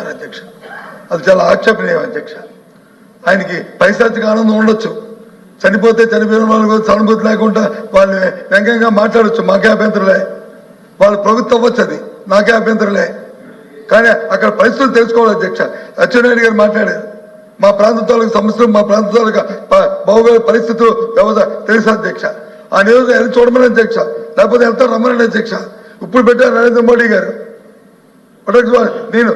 అధ్యక్ష. అది చాలా ఆక్షేపణీయం అధ్యక్ష. ఆయనకి పైశాచిక ఆనందం ఉండొచ్చు. చనిపోతే చనిపోయిన వాళ్ళు సానుభూతి లేకుండా వాళ్ళు వ్యంగ్యంగా మాట్లాడొచ్చు. మాకే అభ్యంతరులే. వాళ్ళు ప్రభుత్వం అవ్వచ్చు అది. నాకే అభ్యంతరులే. కానీ అక్కడ పరిస్థితులు తెలుసుకోవాలి అధ్యక్ష. అచ్చెన్నాయుడు గారు మాట్లాడారు. మా ప్రాంత తాలూకు సమస్యలు మా ప్రాంత తాలూకా భౌగోళిక పరిస్థితులు వ్యవస్థ తెలుసు అధ్యక్ష? ఆ నియోజకవర్గం వెళ్ళి చూడమని అధ్యక్ష? లేకపోతే వెళ్తాను రమ్మని అధ్యక్ష. ఇప్పుడు పెట్టారు నరేంద్ర మోడీ గారు. నేను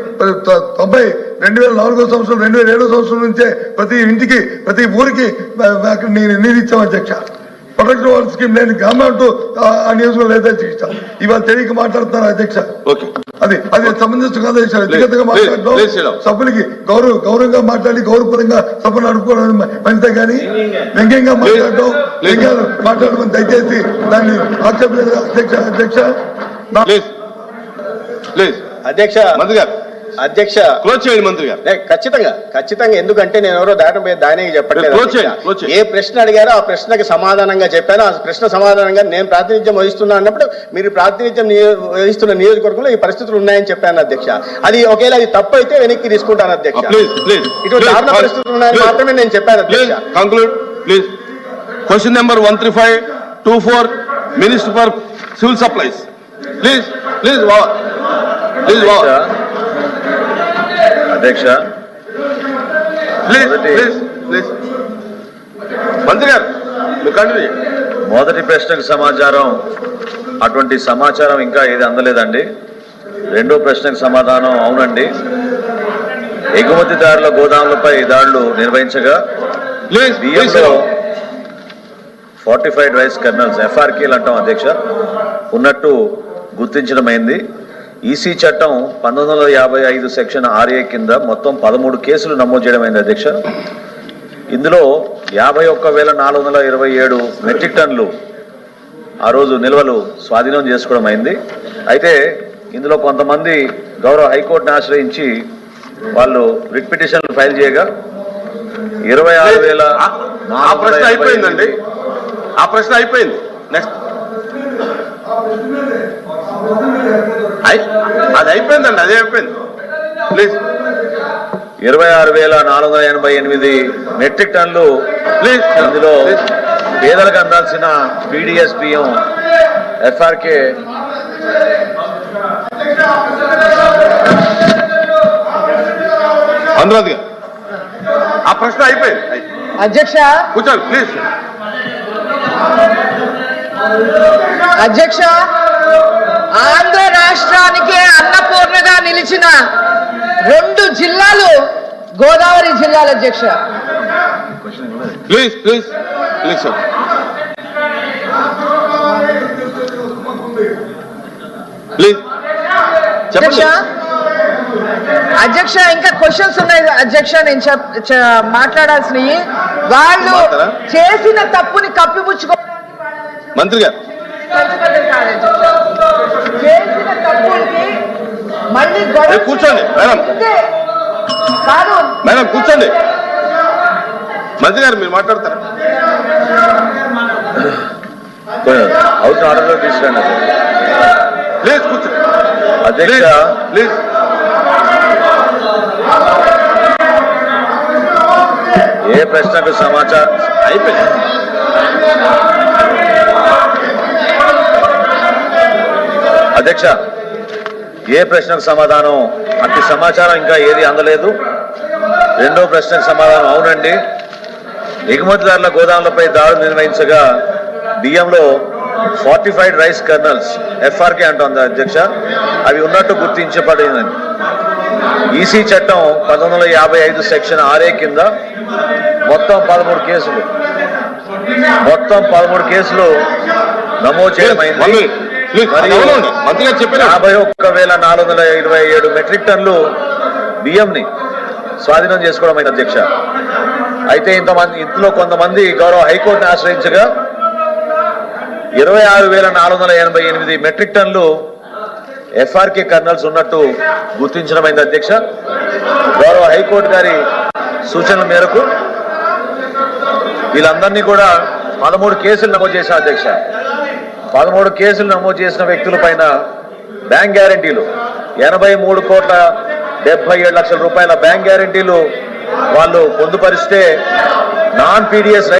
తొంభై రెండు వేల నాలుగో సంవత్సరం రెండు వేల ఏడో సంవత్సరం నుంచే ప్రతి ఇంటికి ప్రతి ఊరికి నేను నీరు ఇచ్చాం అధ్యక్ష. ప్రొటెక్ట్ వాల్ స్కీమ్ లేని గవర్నమెంట్ ఆ నియోజకవర్గం లేదు అధ్యక్ష ఇవాళ తెలియక మాట్లాడుతున్నారు అధ్యక్ష. ఓకే. అది అది సమంజసం కాదు అధ్యక్ష. వ్యక్తిగతంగా మాట్లాడడం. సభ్యులకి గౌరవ గౌరవంగా మాట్లాడి గౌరవపరంగా సభను నడుపుకోవడం మంచిదే కానీ వ్యంగ్యంగా మాట్లాడడం. వ్యంగ్యాలు మాట్లాడడం దయచేసి దాన్ని ఆక్షేపలేదు అధ్యక్ష అధ్యక్ష. నా- ప్లీజ్ ప్లీజ్ అధ్యక్ష మంత్రి గారు. అధ్యక్ష. క్లోజ్ చేయండి మంత్రి గారు. ఖచ్చితంగా ఖచ్చితంగా. ఎందుకంటే నేను ఎవరో దాటం దానికి చెప్పట్లేదు. ఏ ప్రశ్న అడిగారో ఆ ప్రశ్నకి సమాధానంగా చెప్పాను. ఆ ప్రశ్న సమాధానంగా నేను ప్రాతినిధ్యం వహిస్తున్నా అన్నప్పుడు మీరు ప్రాతినిధ్యం వహిస్తున్న నియోజకవర్గంలో ఈ పరిస్థితులు ఉన్నాయని చెప్పాను అధ్యక్ష. అది ఒకవేళ అది తప్పు అయితే వెనక్కి తీసుకుంటాను అధ్యక్ష. ఇటువంటి దారుణ పరిస్థితులు ఉన్నాయని మాత్రమే నేను చెప్పాను అధ్యక్ష. Conclude please. Question number one three five two four minister for civil supplies please please please అధ్యక్ష ప్లీజ్ మొదటి- ప్లీజ్ ప్లీజ్ మంత్రి గారు మొదటి ప్రశ్నకు సమాచారం అటువంటి సమాచారం ఇంకా ఏది అందలేదండి. రెండో ప్రశ్నకు సమాధానం అవునండి. ఎగుమతిదారుల గోదాములపై దాడులు నిర్వహించగా బియ్యంలో ఫార్టిఫైడ్ రైస్ కర్నల్స్ ఎఫ్ఆర్కేలు అంటాం అధ్యక్ష ఉన్నట్టు గుర్తించడమైంది. ఈసీ చట్టం పంతొమ్మిది వందల యాభై ఐదు సెక్షన్ ఆర్ఏ కింద మొత్తం పదమూడు కేసులు నమోదు చేయడమైంది అధ్యక్ష. ఇందులో యాభై ఒక్క వేల నాలుగు వందల ఇరవై ఏడు మెట్రిక్ టన్నులు ఆ రోజు నిల్వలు స్వాధీనం చేసుకోవడం అయింది. అయితే ఇందులో కొంతమంది గౌరవ హైకోర్టును ఆశ్రయించి వాళ్ళు రిట్ పిటిషన్లు ఫైల్ చేయగా ఇరవై ఆరు వేల ఆ ప్రశ్న అయిపోయిందండి. ఆ ప్రశ్న అయిపోయింది. నెక్స్ట్ అది అయిపోయిందండి అదే అయిపోయింది. ప్లీజ్ ఇరవై ఆరు వేల నాలుగు వందల ఎనభై ఎనిమిది మెట్రిక్ టన్నులు ప్లీజ్ ఇందులో పేదలకు అందాల్సిన పీడిఎస్ బియ్యం ఎఫ్ఆర్కే అనురాధ్ గారు. ఆ ప్రశ్న అయిపోయింది. అయిపోయింది. అధ్యక్ష. కూర్చోండి ప్లీజ్ అధ్యక్ష. ఆంధ్ర రాష్ట్రానికి అన్నపూర్ణగా నిలిచిన రెండు జిల్లాలు గోదావరి జిల్లాల అధ్యక్ష. Please please please sir please అధ్యక్ష ఇంకా క్వశ్చన్స్ ఉన్నాయి. అధ్యక్ష నేను చెప్ మాట్లాడాల్సినవి. వాళ్ళు? చేసిన తప్పుని కప్పిపుచ్చుకోవడానికి మంత్రి గారు. చేసిన తప్పుల్ని మళ్ళీ కూర్చోండి, మేడం. కాదు. మేడం కూర్చోండి. మంత్రి గారు మీరు మాట్లాడతారా? హౌస్ ఆర్డర్లో తీసుకురండి. ప్లీజ్ కూర్చోండి అధ్యక్ష. ప్లీజ్. ఏ ప్రశ్నకు సమాచారం? అయిపోయింది. అధ్యక్ష ఏ ప్రశ్నకు సమాధానం? అట్టి సమాచారం ఇంకా ఏది అందలేదు. రెండో ప్రశ్నకు సమాధానం అవునండి. ఎగుమతిదారుల గోదాములపై దాడులు నిర్వహించగా బియ్యంలో ఫార్టిఫైడ్ రైస్ కర్నల్స్ ఎఫ్ఆర్కే అంటోంది అధ్యక్ష. అవి ఉన్నట్టు గుర్తించబడిందని ఈసీ చట్టం పంతొమ్మిది వందల యాభై ఐదు సెక్షన్ ఆర్ఏ కింద మొత్తం పదమూడు కేసులు. మొత్తం పదమూడు కేసులు నమోదు చేయడమైంది. యాభై ఒక్క వేల నాలుగు వందల ఇరవై ఏడు మెట్రిక్ టన్నులు బియ్యంని స్వాధీనం చేసుకోవడం అయింది అధ్యక్ష. అయితే ఇంతమంది ఇందులో కొంతమంది గౌరవ హైకోర్టును ఆశ్రయించగా ఇరవై ఆరు వేల నాలుగు వందల ఎనభై ఎనిమిది మెట్రిక్ టన్నులు ఎఫ్ఆర్కే కర్నల్స్ ఉన్నట్టు గుర్తించడం అయింది అధ్యక్ష. గౌరవ హైకోర్టు గారి సూచనల మేరకు వీళ్ళందరినీ కూడా పదమూడు కేసులు నమోదు చేశాం అధ్యక్ష. పదమూడు కేసులు నమోదు చేసిన వ్యక్తుల పైన బ్యాంక్ గ్యారంటీలు. ఎనభై మూడు కోట్ల డెబ్బై ఏడు లక్షల రూపాయల బ్యాంక్ గ్యారెంటీలు వాళ్ళు పొందుపరిస్తే నాన్ పీడిఎస్